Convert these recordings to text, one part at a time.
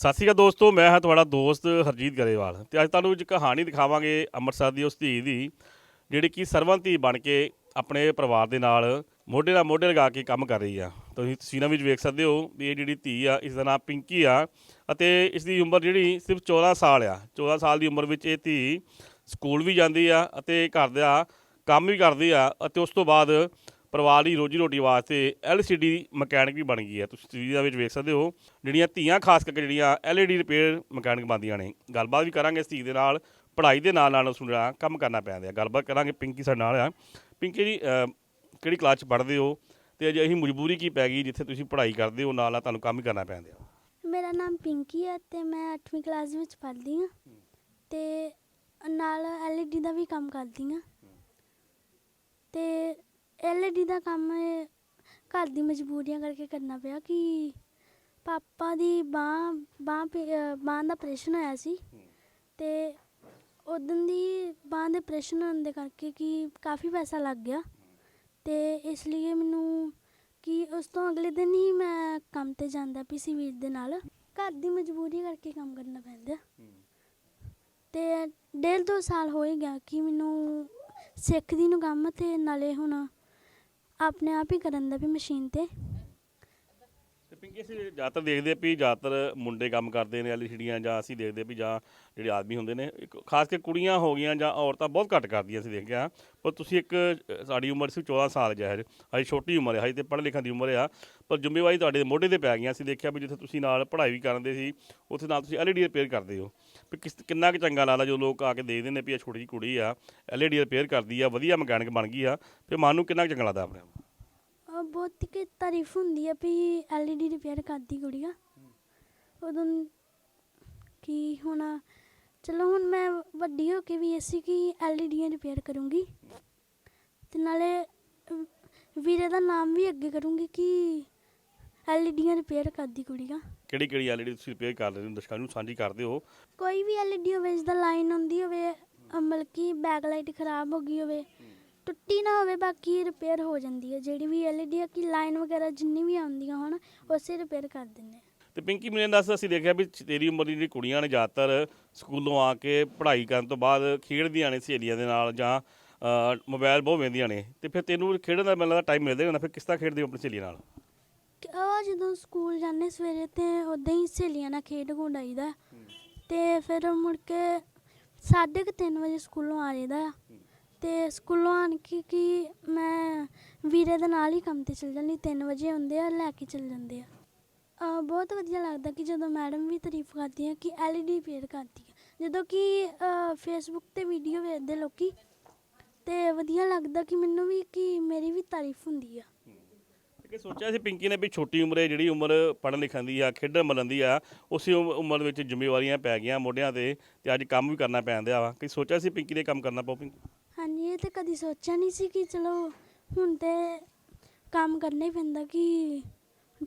ਸਤਿ ਸ਼੍ਰੀ ਅਕਾਲ ਦੋਸਤੋ, ਮੈਂ ਹਾਂ ਤੁਹਾਡਾ ਦੋਸਤ ਹਰਜੀਤ ਗਰੇਵਾਲ ਤੇ ਅੱਜ ਤੁਹਾਨੂੰ ਇੱਕ ਕਹਾਣੀ ਦਿਖਾਵਾਂਗੇ ਅੰਮ੍ਰਿਤਸਰ ਦੀ ਉਸ ਧੀ ਦੀ, ਜਿਹੜੀ ਕਿ ਸਰਵੰਤ ਧੀ ਬਣ ਕੇ ਆਪਣੇ ਪਰਿਵਾਰ ਦੇ ਨਾਲ ਮੋਢੇ ਨਾਲ ਮੋਢੇ ਲਗਾ ਕੇ ਕੰਮ ਕਰ ਰਹੀ ਆ। ਤੁਸੀਂ ਤਸਵੀਰਾਂ ਵਿੱਚ ਵੇਖ ਸਕਦੇ ਹੋ ਵੀ ਇਹ ਜਿਹੜੀ ਧੀ ਆ, ਇਸ ਦਾ ਨਾਮ ਪਿੰਕੀ ਆ ਅਤੇ ਇਸ ਦੀ ਉਮਰ ਜਿਹੜੀ ਸਿਰਫ 14 ਸਾਲ ਆ। 14 ਸਾਲ ਦੀ ਉਮਰ ਵਿੱਚ ਇਹ ਧੀ ਸਕੂਲ ਵੀ ਜਾਂਦੀ ਆ ਅਤੇ ਘਰ ਦਾ ਕੰਮ ਵੀ ਕਰਦੀ ਆ ਅਤੇ ਉਸ ਤੋਂ ਬਾਅਦ ਪਰਿਵਾਰ ਦੀ ਰੋਜੀ ਰੋਟੀ ਵਾਸਤੇ LCD ਮਕੈਨਿਕ ਵੀ ਬਣ ਗਈ ਹੈ। ਤੁਸੀਂ ਤਸਵੀਰਾਂ ਵਿੱਚ ਵੇਖ ਸਕਦੇ ਹੋ, ਜਿਹੜੀਆਂ ਧੀਆਂ ਖਾਸ ਕਰਕੇ ਜਿਹੜੀਆਂ LED ਰਿਪੇਅਰ ਮਕੈਨਿਕ ਬਣਦੀਆਂ ਨੇ। ਗੱਲਬਾਤ ਵੀ ਕਰਾਂਗੇ ਇਸ ਧੀ ਦੇ ਨਾਲ, ਪੜ੍ਹਾਈ ਦੇ ਨਾਲ ਨਾਲ ਉਸ ਨੂੰ ਜਿਹੜਾ ਕੰਮ ਕਰਨਾ ਪੈਂਦਾ ਹੈ। ਗੱਲਬਾਤ ਕਰਾਂਗੇ ਪਿੰਕੀ ਸਾਡੇ ਨਾਲ ਆ। ਪਿੰਕੀ ਜੀ ਕਿਹੜੀ ਕਲਾਸ 'ਚ ਪੜ੍ਹਦੇ ਹੋ? ਤੇ ਅਜੇ ਅਸੀਂ ਮਜਬੂਰੀ ਕੀ ਪੈ ਗਈ ਜਿੱਥੇ ਤੁਸੀਂ ਪੜ੍ਹਾਈ ਕਰਦੇ ਹੋ ਨਾਲ ਨਾਲ ਤੁਹਾਨੂੰ ਕੰਮ ਹੀ ਕਰਨਾ ਪੈਂਦਾ ਮੇਰਾ ਨਾਮ ਪਿੰਕੀ ਹੈ ਤੇ ਮੈਂ 8ਵੀਂ ਕਲਾਸ ਵਿੱਚ ਪੜ੍ਹਦੀ ਹਾਂ। ਤੇ ਨਾਲ LED ਦਾ ਵੀ ਕੰਮ ਕਰਦੀ ਹਾਂ। ਤੇ LED ਦਾ ਕੰਮ ਘਰ ਦੀ ਮਜਬੂਰੀਆਂ ਕਰਕੇ ਕਰਨਾ ਪਿਆ ਕਿ ਪਾਪਾ ਦੀ ਬਾਹ ਬਾਹ ਬਾਹ ਦਾ ਆਪਰੇਸ਼ਨ ਹੋਇਆ ਸੀ। ਤੇ ਉਦੋਂ ਦੀ ਬਾਹ ਦੇ ਆਪਰੇਸ਼ਨ ਹੋਣ ਦੇ ਕਰਕੇ ਕਿ ਕਾਫੀ ਪੈਸਾ ਲੱਗ ਗਿਆ। ਤੇ ਇਸ ਲਈ ਮੈਨੂੰ ਕਿ ਉਸ ਤੋਂ ਅਗਲੇ ਦਿਨ ਹੀ ਮੈਂ ਕੰਮ ਤੇ ਜਾਂਦਾ ਪੀ ਸੀ ਵੀਰ ਦੇ ਨਾਲ। ਘਰ ਦੀ ਮਜਬੂਰੀ ਕਰਕੇ ਕੰਮ ਕਰਨਾ ਪੈਂਦਾ। ਤੇ ਡੇਢ ਦੋ ਸਾਲ ਹੋ ਗਿਆ ਕਿ ਮੈਨੂੰ ਸਿੱਖਦੀ ਨੂੰ ਕੰਮ ਤੇ ਨਾਲੇ ਹੁਣ ਆਪਣੇ ਆਪ ਹੀ ਕਰਨ ਦਾ ਵੀ ਮਸ਼ੀਨ ਤੇ। ਤੇ ਅਸੀਂ ਜ਼ਿਆਦਾਤਰ ਦੇਖਦੇ ਆ ਵੀ ਜ਼ਿਆਦਾਤਰ ਮੁੰਡੇ ਕੰਮ ਕਰਦੇ ਨੇ ਐਲਸੀਡੀਆਂ ਜਾਂ ਅਸੀਂ ਦੇਖਦੇ ਵੀ ਜਾਂ ਜਿਹੜੇ ਆਦਮੀ ਹੁੰਦੇ ਨੇ, ਇੱਕ ਖਾਸ ਕੇ ਕੁੜੀਆਂ ਹੋ ਗਈਆਂ ਜਾਂ ਔਰਤਾਂ ਬਹੁਤ ਘੱਟ ਕਰਦੀਆਂ ਅਸੀਂ ਦੇਖਿਆ। ਪਰ ਤੁਸੀਂ ਇੱਕ ਸਾਡੀ ਉਮਰ ਸੀ 14 ਸਾਲ ਜਹਿਰ ਹਜੇ ਛੋਟੀ ਉਮਰ ਹੈ ਹਜੇ ਤੇ ਪੜ੍ਹ ਲਿਖਣ ਦੀ ਉਮਰ ਆ। ਪਰ ਜ਼ਿੰਮੇਵਾਰੀ ਤੁਹਾਡੇ ਮੋਢੇ ਤੇ ਪੈ ਗਈਆਂ। ਅਸੀਂ ਦੇਖਿਆ ਵੀ ਜਿੱਥੇ ਤੁਸੀਂ ਨਾਲ ਪੜ੍ਹਾਈ ਵੀ ਕਰਦੇ ਸੀ, ਉੱਥੇ ਨਾਲ ਤੁਸੀਂ ਐਲਈਡੀ ਰਿਪੇਅਰ ਕਰਦੇ ਹੋ। ਵੀ ਕਿਸ, ਕਿੰਨਾ ਕੁ ਚੰਗਾ ਲੱਗਦਾ ਜੋ ਲੋਕ ਆ ਕੇ ਦੇਖਦੇ ਨੇ ਵੀ ਇਹ ਛੋਟੀ ਜਿਹੀ ਕੁੜੀ ਆ ਐਲਈਡੀ ਰਿਪੇਅਰ ਕਰਦੀ ਆ, ਵਧੀਆ ਮਕੈਨਿਕ ਬਣ ਗਈ ਆ। ਫਿਰ ਮਨ ਨੂੰ ਕਿੰਨਾ ਕੁ ਚੰਗਾ ਲੱਗਦਾ ਆਪਣੇ ਆਪ ਬਹੁਤ ਕਿ ਤਾਰੀਫ ਹੁੰਦੀ ਹੈ ਵੀ LED ਰਿਪੇਅਰ ਕਰਦੀ ਕੁੜੀਆਂ ਉਦੋਂ ਕਿ ਹੁਣ ਚਲੋ ਹੁਣ ਮੈਂ ਵੱਡੀ ਹੋ ਕੇ ਵੀ ਅਸੀਂ ਕਿ LED ਰਿਪੇਅਰ ਕਰੂੰਗੀ। ਤੇ ਨਾਲੇ ਵੀਰੇ ਦਾ ਨਾਮ ਵੀ ਅੱਗੇ ਕਰੂੰਗੀ ਕਿ LED ਰਿਪੇਅਰ ਕਰਦੀ ਕੁੜੀਆਂ ਕਿਹੜੀ ਕਿਹੜੀ ਐਲਈਡੀ ਤੁਸੀਂ ਰਿਪੇਅਰ ਕਰ ਰਹੇ ਹੋ? ਦਰਸ਼ਕਾਂ ਨੂੰ ਸਾਂਝੀ ਕਰਦੇ ਹੋ। ਕੋਈ ਵੀ LED ਹੋਵੇ ਜਿੱਦਾਂ ਲਾਈਨ ਹੁੰਦੀ ਹੋਵੇ ਮਤਲਬ ਕਿ ਬੈਕ ਲਾਈਟ ਖਰਾਬ ਹੋ ਗਈ ਹੋਵੇ ਟੁੱਟੀ ਨਾ ਹੋਵੇ ਬਾਕੀ ਰਿਪੇਅਰ ਹੋ ਜਾਂਦੀ ਹੈ। ਜਿਹੜੀ ਵੀ ਆ ਕਿ ਲਾਈਨ ਵਗੈਰਾ ਜਿੰਨੀ ਵੀ ਆਉਂਦੀਆਂ ਹੋਣ ਉਸੇ ਰਿਪੇਅਰ ਕਰ ਦਿੰਦੇ ਆ। ਤੇ ਪਿੰਕੀ ਮੈਨੂੰ ਦੱਸ ਅਸੀਂ ਦੇਖਿਆ ਵੀ ਤੇਰੀ ਉਮਰ ਦੀ ਜਿਹੜੀ ਕੁੜੀਆਂ ਨੇ ਜ਼ਿਆਦਾਤਰ ਸਕੂਲੋਂ ਆ ਕੇ ਪੜ੍ਹਾਈ ਕਰਨ ਤੋਂ ਬਾਅਦ ਖੇਡਦੀਆਂ ਨੇ ਸਹੇਲੀਆਂ ਦੇ ਨਾਲ ਜਾਂ ਮੋਬਾਈਲ ਬਹੁਤ ਵੇਂਦੀਆਂ ਨੇ। ਤੇ ਫਿਰ ਤੈਨੂੰ ਖੇਡਣ ਦਾ ਮੈਨੂੰ ਟਾਈਮ ਮਿਲਦਾ ਹੋਣਾ ਫਿਰ ਕਿਸ ਤਰ੍ਹਾਂ ਖੇਡਦੀ ਹੋ ਆਪਣੀ ਸਹੇਲੀਆਂ ਨਾਲ? ਉਹ ਜਦੋਂ ਸਕੂਲ ਜਾਂਦੇ ਸਵੇਰੇ ਤੇ ਉਦਾਂ ਹੀ ਸਹੇਲੀਆਂ ਨਾਲ ਖੇਡ ਆਈਦਾ। ਤੇ ਫਿਰ ਮੁੜ ਕੇ ਸਾਢੇ ਕੁ ਤਿੰਨ ਵਜੇ ਸਕੂਲੋਂ ਆ ਜਾਈਦਾ। ਆ ਸਕੂਲੋਂ ਆਣ ਕੇ ਕਿ ਮੈਂ ਵੀਰੇ ਦੇ ਨਾਲ ਹੀ ਕੰਮ ਤੇ ਚਲ ਜਾਂਦੀ 3 ਵਜੇ ਆਉਂਦੇ ਆ, ਲੈ ਕੇ ਚਲ ਜਾਂਦੇ ਆ। ਬਹੁਤ ਵਧੀਆ ਲੱਗਦਾ ਕਿ ਜਦੋਂ ਮੈਡਮ ਵੀ ਤਾਰੀਫ ਕਰਦੀ ਹੈ ਕਿ LED ਰਿਪੇਅਰ ਕਰਦੀ ਹੈ ਜਦੋਂ ਕਿ ਫੇਸਬੁੱਕ ਤੇ ਵੀਡੀਓ ਵੇਖਦੇ ਲੋਕੀ, ਤੇ ਵਧੀਆ ਲੱਗਦਾ ਕਿ ਮੈਨੂੰ ਵੀ ਕਿ ਮੇਰੀ ਵੀ ਤਾਰੀਫ ਹੁੰਦੀ ਆ। ਕਿ ਸੋਚਿਆ ਸੀ ਪਿੰਕੀ ਨੇ ਵੀ ਛੋਟੀ ਉਮਰੇ ਜਿਹੜੀ ਉਮਰ ਪੜ੍ਹਨ ਲਿਖਣ ਦੀ ਆ, ਖੇਡਣ ਮਲਣ ਦੀ ਆ, ਉਸੇ ਉਮਰ ਵਿੱਚ ਜ਼ਿੰਮੇਵਾਰੀਆਂ ਪੈ ਗਈਆਂ ਮੋਢਿਆਂ ਤੇ ਤੇ ਅੱਜ ਕੰਮ ਵੀ ਕਰਨਾ ਪੈਂਦਾ ਵਾ। ਕਿ ਸੋਚਿਆ ਸੀ ਪਿੰਕੀ ਨੇ ਕੰਮ ਕਰਨਾ ਪਊ ਪਿੰਕੀ? ਇਹ ਤਾਂ ਕਦੀ ਸੋਚਿਆ ਨਹੀਂ ਸੀ ਕਿ ਚਲੋ ਹੁਣ ਤੇ ਕੰਮ ਕਰਨਾ ਹੀ ਪੈਂਦਾ ਕਿ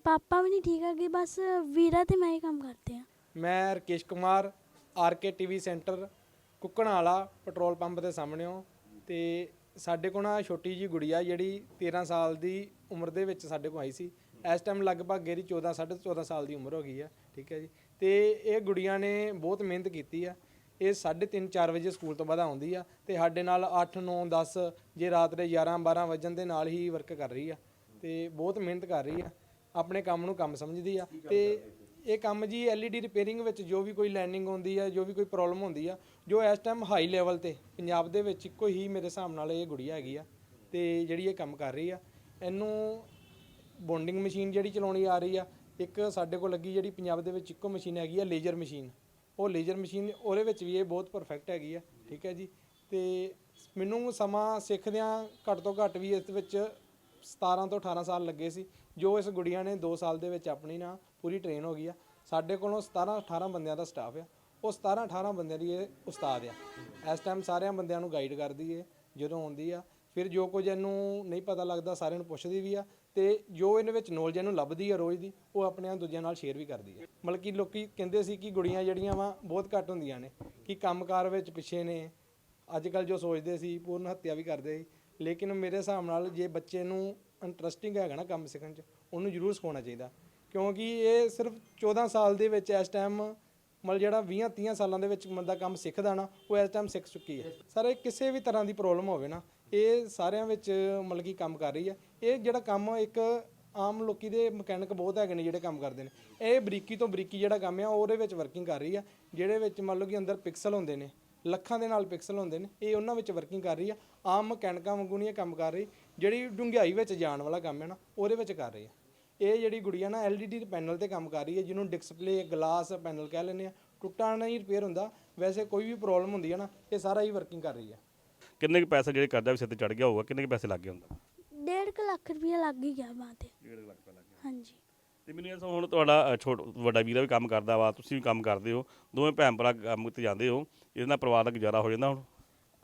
ਪਾਪਾ ਵੀ ਨਹੀਂ ਠੀਕ ਹੈਗੇ, ਬਸ ਵੀਰਾ ਤੇ ਮੈਂ ਹੀ ਕੰਮ ਕਰਦੇ ਆ ਮੈਂ Rakesh Kumar RK TV centre ਕੁੱਕਣਾ petrol pump ਦੇ ਸਾਹਮਣੇੋਂ ਤੇ ਸਾਡੇ ਕੋਲ ਨਾ ਛੋਟੀ ਜੀ ਗੁੜੀਆ ਜਿਹੜੀ 13 ਸਾਲ ਦੀ ਉਮਰ ਦੇ ਵਿੱਚ ਸਾਡੇ ਕੋਲ ਆਈ ਸੀ। ਇਸ ਟਾਈਮ ਲਗਭਗ ਇਹਦੀ 14 14.5 ਸਾਲ ਦੀ ਉਮਰ ਹੋ ਗਈ ਆ ਠੀਕ ਹੈ ਜੀ। ਤੇ ਇਹ ਗੁੜੀਆਂ ਨੇ ਬਹੁਤ ਮਿਹਨਤ ਕੀਤੀ ਆ ਇਹ 3:30 4 ਵਜੇ ਸਕੂਲ ਤੋਂ ਬਾਅਦ ਆਉਂਦੀ ਆ ਤੇ ਸਾਡੇ ਨਾਲ 8 9 10 ਜੇ ਰਾਤ ਦੇ 11 12 ਵਜਣ ਦੇ ਨਾਲ ਹੀ ਵਰਕ ਕਰ ਰਹੀ ਆ ਤੇ ਬਹੁਤ ਮਿਹਨਤ ਕਰ ਰਹੀ ਆ, ਆਪਣੇ ਕੰਮ ਨੂੰ ਕੰਮ ਸਮਝਦੀ ਆ ਤੇ ਇਹ ਕੰਮ ਜੀ LED ਰਿਪੇਅਰਿੰਗ ਵਿੱਚ ਜੋ ਵੀ ਕੋਈ ਲੈਂਡਿੰਗ ਹੁੰਦੀ ਆ, ਜੋ ਵੀ ਕੋਈ ਪ੍ਰੋਬਲਮ ਹੁੰਦੀ ਆ, ਜੋ ਇਸ ਟਾਈਮ ਹਾਈ ਲੈਵਲ ਤੇ ਪੰਜਾਬ ਦੇ ਵਿੱਚ ਇੱਕੋ ਹੀ ਮੇਰੇ ਹਿਸਾਬ ਨਾਲ ਇਹ ਗੁੜੀਆ ਹੈਗੀ ਆ ਤੇ ਜਿਹੜੀ ਇਹ ਕੰਮ ਕਰ ਰਹੀ ਆ। ਇਹਨੂੰ ਬੌਂਡਿੰਗ ਮਸ਼ੀਨ ਜਿਹੜੀ ਚਲਾਉਣੀ ਆ ਰਹੀ ਆ, ਇੱਕ ਸਾਡੇ ਕੋਲ ਲੱਗੀ ਜਿਹੜੀ ਪੰਜਾਬ ਦੇ ਵਿੱਚ ਇੱਕੋ ਮਸ਼ੀਨ ਹੈਗੀ ਆ ਲੇਜ਼ਰ ਮਸ਼ੀਨ ਉਹ ਲੇਜ਼ਰ ਮਸ਼ੀਨ ਉਹਦੇ ਵਿੱਚ ਵੀ ਇਹ ਬਹੁਤ ਪਰਫੈਕਟ ਹੈਗੀ ਆ, ਠੀਕ ਹੈ ਜੀ। ਤੇ ਮੈਨੂੰ ਸਮਾਂ ਸਿੱਖਦਿਆਂ ਘੱਟ ਤੋਂ ਘੱਟ ਵੀ ਇਸ ਵਿੱਚ 17 ਤੋਂ 18 ਸਾਲ ਲੱਗੇ ਸੀ। ਜੋ ਇਸ ਗੁੜੀਆਂ ਨੇ 2 ਸਾਲ ਦੇ ਵਿੱਚ ਆਪਣੀ ਨਾ ਪੂਰੀ ਟ੍ਰੇਨ ਹੋ ਗਈ ਆ। ਸਾਡੇ ਕੋਲੋਂ 17 18 ਬੰਦਿਆਂ ਦਾ ਸਟਾਫ ਆ। ਉਹ 17 18 ਬੰਦਿਆਂ ਦੀ ਇਹ ਉਸਤਾਦ ਆ। ਇਸ ਟਾਈਮ ਸਾਰਿਆਂ ਬੰਦਿਆਂ ਨੂੰ ਗਾਈਡ ਕਰਦੀ ਏ, ਜਦੋਂ ਆਉਂਦੀ ਆ। ਫਿਰ ਜੋ ਕੁਝ ਇਹਨੂੰ ਨਹੀਂ ਪਤਾ ਲੱਗਦਾ, ਸਾਰਿਆਂ ਨੂੰ ਪੁੱਛਦੀ ਵੀ ਆ। ਤੇ ਜੋ ਇਹਦੇ ਵਿੱਚ ਨੌਲੇਜ ਇਹਨੂੰ ਲੱਭਦੀ ਆ ਰੋਜ਼ ਦੀ, ਉਹ ਆਪਣੇ ਦੂਜਿਆਂ ਨਾਲ ਸ਼ੇਅਰ ਵੀ ਕਰਦੀ ਆ। ਮਤਲਬ ਕਿ ਲੋਕੀ ਕਹਿੰਦੇ ਸੀ ਕਿ ਗੁੜੀਆਂ ਜਿਹੜੀਆਂ ਵਾ ਬਹੁਤ ਘੱਟ ਹੁੰਦੀਆਂ ਨੇ, ਕਿ ਕੰਮਕਾਰ ਵਿੱਚ ਪਿੱਛੇ ਨੇ ਅੱਜ ਕੱਲ ਜੋ ਸੋਚਦੇ ਸੀ, ਪੂਰਨ ਹੱਤਿਆ ਵੀ ਕਰਦੇ ਸੀ। ਲੇਕਿਨ ਮੇਰੇ ਹਿਸਾਬ ਨਾਲ ਜੇ ਬੱਚੇ ਨੂੰ ਇੰਟਰਸਟਿੰਗ ਹੈਗਾ ਨਾ ਕੰਮ ਸਿੱਖਣ 'ਚ, ਉਹਨੂੰ ਜ਼ਰੂਰ ਸਿਖਾਉਣਾ ਚਾਹੀਦਾ। ਕਿਉਂਕਿ ਇਹ ਸਿਰਫ 14 ਸਾਲ ਦੇ ਵਿੱਚ ਇਸ ਟਾਈਮ ਮਤਲਬ ਜਿਹੜਾ 20 30 ਸਾਲਾਂ ਦੇ ਵਿੱਚ ਬੰਦਾ ਕੰਮ ਸਿੱਖਦਾ ਨਾ, ਉਹ ਇਸ ਟਾਈਮ ਸਿੱਖ ਚੁੱਕੀ ਹੈ। ਸਰ ਇਹ ਕਿਸੇ ਵੀ ਤਰ੍ਹਾਂ ਦੀ ਪ੍ਰੋਬਲਮ ਹੋਵੇ ਨਾ ਇਹ ਸਾਰਿਆਂ ਵਿੱਚ ਮਤਲਬ ਕਿ ਕੰਮ ਕਰ ਰਹੀ ਹੈ ਇਹ ਜਿਹੜਾ ਕੰਮ ਇੱਕ ਆਮ ਲੋਕੀ ਦੇ ਮਕੈਨਿਕ ਬਹੁਤ ਹੈਗੇ ਨੇ ਜਿਹੜੇ ਕੰਮ ਕਰਦੇ ਨੇ। ਇਹ ਬਰੀਕੀ ਤੋਂ ਬਰੀਕੀ ਜਿਹੜਾ ਕੰਮ ਆ, ਉਹਦੇ ਵਿੱਚ ਵਰਕਿੰਗ ਕਰ ਰਹੀ ਆ, ਜਿਹੜੇ ਵਿੱਚ ਮੰਨ ਲਓ ਕਿ ਅੰਦਰ ਪਿਕਸਲ ਹੁੰਦੇ ਨੇ, ਲੱਖਾਂ ਦੇ ਨਾਲ ਪਿਕਸਲ ਹੁੰਦੇ ਨੇ, ਇਹ ਉਹਨਾਂ ਵਿੱਚ ਵਰਕਿੰਗ ਕਰ ਰਹੀ ਆ। ਆਮ ਮਕੈਨਿਕਾਂ ਵਾਂਗੂ ਨਹੀਂ ਇਹ ਕੰਮ ਕਰ ਰਹੀ, ਜਿਹੜੀ ਡੂੰਘਾਈ ਵਿੱਚ ਜਾਣ ਵਾਲਾ ਕੰਮ ਹੈ ਨਾ, ਉਹਦੇ ਵਿੱਚ ਕਰ ਰਹੀ ਆ। ਇਹ ਜਿਹੜੀ ਗੁੜੀਆ ਨਾ ਐਲਈਡੀ ਦੇ ਪੈਨਲ ਤੇ ਕੰਮ ਕਰ ਰਹੀ ਹੈ ਜਿਹਨੂੰ ਡਿਸਪਲੇ ਗਲਾਸ ਪੈਨਲ ਕਹਿ ਲੈਂਦੇ ਆ। ਟੁੱਟਾ ਨਹੀਂ ਰਿਪੇਅਰ ਹੁੰਦਾ, ਵੈਸੇ ਕੋਈ ਵੀ ਪ੍ਰੋਬਲਮ ਹੁੰਦੀ ਹੈ ਨਾ, ਇਹ ਸਾਰਾ ਹੀ ਵਰਕਿੰਗ ਕਰ ਰਹੀ ਹੈ ਕਿੰਨੇ ਕੁ ਪੈਸੇ ਜਿਹੜੇ ਕਰਜ਼ਾ ਵੀ ਸਿਰ ਤੇ ਚੜ ਗਿਆ ਹੋਊਗਾ ਕਿੰਨੇ ਕੁ ਪੈਸੇ ਲੱਗ ਗਏ ਹੁੰਦਾ? ਡੇਢ ਕੁ ਲੱਖ ਰੁਪਇਆ ਲੱਗ ਹੀ ਗਿਆ ਬਾਂਹ ਤੇ। 1.5 ਲੱਖ ਰੁਪਏ ਲੱਗ ਗਿਆ। ਹਾਂਜੀ। ਤੇ ਮੈਨੂੰ ਇਹ ਦੱਸੋ ਹੁਣ ਤੁਹਾਡਾ ਅ, ਛੋਟ ਵੱਡਾ ਵੀਰਾ ਵੀ ਕੰਮ ਕਰਦਾ ਵਾ ਤੁਸੀਂ ਵੀ ਕੰਮ ਕਰਦੇ ਹੋ ਦੋਵੇਂ ਭੈਣ ਭਰਾ ਕੰਮ ਤੇ ਜਾਂਦੇ ਹੋ ਇਹਦੇ ਨਾਲ ਪਰਿਵਾਰ ਦਾ ਗੁਜ਼ਾਰਾ ਹੋ ਜਾਂਦਾ ਹੁਣ?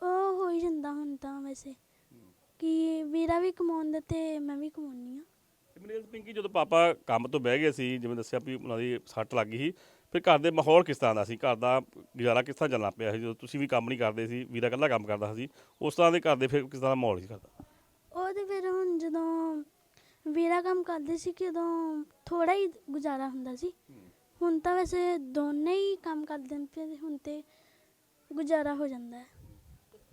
ਉਹ ਹੋ ਹੀ ਜਾਂਦਾ ਹੁਣ ਤਾਂ ਵੈਸੇ। ਕਿ ਵੀਰਾ ਵੀ ਕਮਾਉਂਦਾ ਤੇ ਮੈਂ ਵੀ ਕਮਾਉਣੀ ਆ ਤੇ ਮੈਨੂੰ ਇਹ ਦੱਸੋ ਪਿੰਕੀ ਜਦੋਂ ਪਾਪਾ ਕੰਮ ਤੋਂ ਬਹਿ ਗਏ ਸੀ ਜਿਵੇਂ ਦੱਸਿਆ ਵੀ ਉਹਨਾਂ ਦੀ ਸੱਟ ਲੱਗ ਗਈ ਸੀ ਫਿਰ ਘਰ ਦੇ ਮਾਹੌਲ ਕਿਸ ਤਰ੍ਹਾਂ ਦਾ ਸੀ? ਘਰ ਦਾ ਗੁਜ਼ਾਰਾ ਕਿਸ ਤਰ੍ਹਾਂ ਚੱਲਣਾ ਪਿਆ ਸੀ? ਜਦੋਂ ਤੁਸੀਂ ਵੀ ਕੰਮ ਨਹੀਂ ਕਰਦੇ ਸੀ ਵੀਰਾ ਇਕੱਲਾ ਕੰਮ ਕਰਦਾ ਸੀ ਉਸ ਤਰ੍ਹਾਂ ਦੇ ਘਰ ਦੇ ਫਿਰ ਕਿਸ ਤਰ੍ਹਾਂ ਦਾ ਮਾਹੌਲ ਸੀ ਘਰ ਦਾ? ਉਹ ਤੇ ਫਿਰ ਹੁਣ ਜਦੋਂ ਵੀਰਾ ਕੰਮ ਕਰਦੇ ਸੀ ਕਿ ਉਦੋਂ ਥੋੜਾ ਹੀ ਗੁਜ਼ਾਰਾ ਹੁੰਦਾ ਸੀ। ਹੁਣ ਤਾਂ ਵੈਸੇ ਦੋਨੇ ਹੀ ਕੰਮ ਕਰਦੇ ਨੇ ਤੇ ਹੁਣ ਤੇ ਗੁਜ਼ਾਰਾ ਹੋ ਜਾਂਦਾ ਹੈ।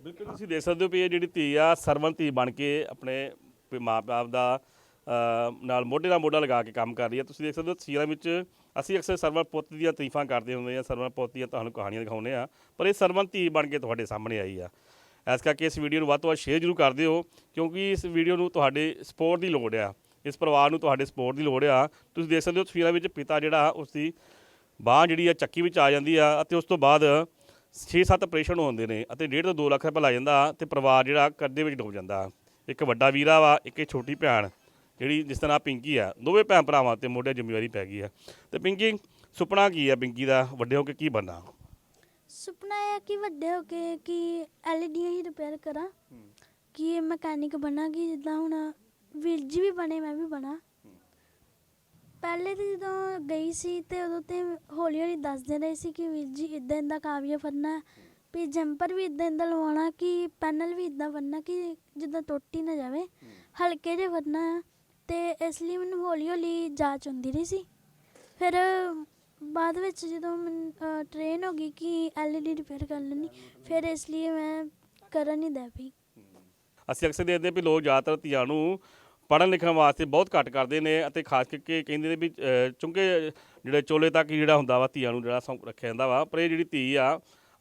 ਬਿਲਕੁਲ ਤੁਸੀਂ ਦੇਖ ਸਕਦੇ ਹੋ ਵੀ ਇਹ ਜਿਹੜੀ ਧੀ ਆ ਸਰਵਨ ਧੀ ਬਣ ਕੇ ਆਪਣੇ ਮਾਪੇ ਦਾ ਨਾਲ ਮੋਢੇ ਨਾਲ ਮੋਢਾ ਲਗਾ ਕੇ ਕੰਮ ਕਰ ਰਹੀ ਹੈ। ਤੁਸੀਂ ਦੇਖ ਸਕਦੇ ਹੋ ਤਸਵੀਰਾਂ ਵਿੱਚ ਅਸੀਂ ਅਕਸਰ ਸਰਵਨ ਪੁੱਤ ਦੀਆਂ ਤਾਰੀਫਾਂ ਕਰਦੇ ਹੁੰਦੇ ਆ ਸਰਵਨ ਪੁੱਤ ਦੀਆਂ ਤੁਹਾਨੂੰ ਕਹਾਣੀਆਂ ਦਿਖਾਉਂਦੇ ਆ ਪਰ ਇਹ ਸਰਵਨ ਧੀ ਬਣ ਕੇ ਤੁਹਾਡੇ ਸਾਹਮਣੇ ਆਈ ਆ। ਇਸ ਕਰਕੇ ਇਸ ਵੀਡੀਓ ਨੂੰ ਵੱਧ ਤੋਂ ਵੱਧ ਸ਼ੇਅਰ ਜ਼ਰੂਰ ਕਰ ਦਿਓ, ਕਿਉਂਕਿ ਇਸ ਵੀਡੀਓ ਨੂੰ ਤੁਹਾਡੇ ਸਪੋਰਟ ਦੀ ਲੋੜ ਆ। ਇਸ ਪਰਿਵਾਰ ਨੂੰ ਤੁਹਾਡੇ ਸਪੋਰਟ ਦੀ ਲੋੜ ਆ। ਤੁਸੀਂ ਦੇਖ ਸਕਦੇ ਹੋ ਤਸਵੀਰਾਂ ਵਿੱਚ ਪਿਤਾ ਜਿਹੜਾ ਉਸ ਦੀ ਬਾਹ ਜਿਹੜੀ ਆ, ਚੱਕੀ ਵਿੱਚ ਆ ਜਾਂਦੀ ਆ ਅਤੇ ਉਸ ਤੋਂ ਬਾਅਦ 6-7 ਆਪਰੇਸ਼ਨ ਹੁੰਦੇ ਨੇ ਅਤੇ 1.5 ਤੋਂ 2 ਲੱਖ ਰੁਪਏ ਲੱਗ ਜਾਂਦਾ ਤੇ ਪਰਿਵਾਰ ਜਿਹੜਾ ਕਰਜ਼ੇ ਵਿੱਚ ਡੁੱਬ ਜਾਂਦਾ। ਇੱਕ ਵੱਡਾ ਵੀਰਾ ਵਾ, ਇੱਕ ਇਹ ਛੋਟੀ ਭੈਣ। ਜਿਹੜੀ ਜਿਸ ਦਾ ਪਿੰਕੀ ਆ, ਦੋਵੇਂ ਭੈਣ ਭਰਾਵਾਂ ਤੇ ਮੋਢੇ ਜ਼ਿੰਮੇਵਾਰੀ ਪੈ ਗਈ ਆ। ਤੇ ਪਿੰਕੀ, ਸੁਪਨਾ ਕੀ ਆ ਪਿੰਕੀ ਦਾ? ਵੱਡੇ ਹੋ ਕੇ ਕੀ ਬਣਨਾ? ਸੁਪਨਾ ਹੈ ਕਿ ਵੱਡੇ ਹੋ ਕੇ ਕਿ ਐਲਈਡੀਆਂ ਹੀ ਰਿਪੇਅਰ ਕਰਾਂ। ਕਿ ਮਕੈਨਿਕ ਬਣਾ ਜਿੱਦਾਂ ਹੁਣ ਵੀਰ ਜੀ ਵੀ ਬਣੇ, ਮੈਂ ਵੀ ਬਣਾ। ਪਹਿਲੇ ਤੇ ਜਦੋਂ ਗਈ ਸੀ ਤੇ ਉਦੋਂ ਤੇ ਹੌਲੀ ਹੌਲੀ ਦੱਸਦੇ ਰਹੇ ਸੀ ਕਿ ਵੀਰ ਜੀ ਇਦਾਂ ਇਦਾਂ ਕਾਵੀਆ ਫੜਨਾ। ਵੀ ਜੰਪਰ ਵੀ ਇਦਾਂ ਇਦਾਂ ਲਵਾਉਣਾ, ਕਿ ਪੈਨਲ ਵੀ ਇਦਾਂ ਬਣਨਾ ਕਿ ਜਿੱਦਾਂ ਟੁੱਟ ਹੀ ਨਾ ਜਾਵੇ। ਹਲਕੇ ਜਿਹੇ ਫੜਨਾ। ਆ ਇਸ ਲਈ ਮੈਨੂੰ ਹੌਲੀ ਹੌਲੀ ਜਾਚ ਹੁੰਦੀ ਰਹੀ ਸੀ। ਫਿਰ ਬਾਅਦ ਵਿੱਚ ਜਦੋਂ ਮੈਨੂੰ ਟ੍ਰੇਨ ਹੋ ਗਈ ਕਿ ਐਲਈਡੀ ਰਿਪੇਅਰ ਕਰ ਲੈਣੀ ਫਿਰ ਇਸ ਲਈ ਮੈਂ ਕਰਨ ਨਹੀਂ ਦੇ ਪਈ। ਅਸੀਂ ਅਕਸਰ ਦੇਖਦੇ ਹਾਂ ਵੀ ਲੋਕ ਜ਼ਿਆਦਾਤਰ ਧੀਆਂ ਨੂੰ ਪੜ੍ਹਨ ਲਿਖਣ ਵਾਸਤੇ ਬਹੁਤ ਘੱਟ ਕਰਦੇ ਨੇ ਅਤੇ ਖਾਸ ਕਰਕੇ ਕਹਿੰਦੇ ਨੇ ਵੀ ਅ, ਜਿਹੜੇ ਚੋਲੇ ਤੱਕ ਜਿਹੜਾ ਹੁੰਦਾ ਵਾ ਧੀਆਂ ਨੂੰ ਜਿਹੜਾ ਸੌਂਕ ਰੱਖਿਆ ਜਾਂਦਾ ਵਾ ਪਰ ਇਹ ਜਿਹੜੀ ਧੀ ਆ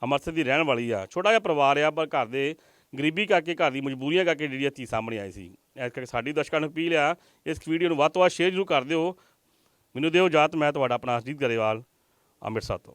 ਅੰਮ੍ਰਿਤਸਰ ਦੀ ਰਹਿਣ ਵਾਲੀ ਆ। ਛੋਟਾ ਜਿਹਾ ਪਰਿਵਾਰ ਆ ਪਰ ਘਰ ਦੇ ਗਰੀਬੀ ਕਰਕੇ ਘਰ ਦੀ ਮਜਬੂਰੀਆਂ ਕਰਕੇ ਜਿਹੜੀ ਆ ਧੀ ਸਾਹਮਣੇ ਆਈ ਸੀ। ਇਸ ਕਰਕੇ ਸਾਡੀ ਦਰਸ਼ਕਾਂ ਨੂੰ ਅਪੀਲ ਆ, ਇਸ ਵੀਡੀਓ ਨੂੰ ਵੱਧ ਤੋਂ ਵੱਧ ਸ਼ੇਅਰ ਜ਼ਰੂਰ ਕਰ ਦਿਓ। ਮੈਨੂੰ ਦਿਓ ਇਜਾਜ਼ਤ, ਮੈਂ ਤੁਹਾਡਾ ਆਪਣਾ ਅਜੀਤ ਗਰੇਵਾਲ, ਅੰਮ੍ਰਿਤਸਰ ਤੋਂ।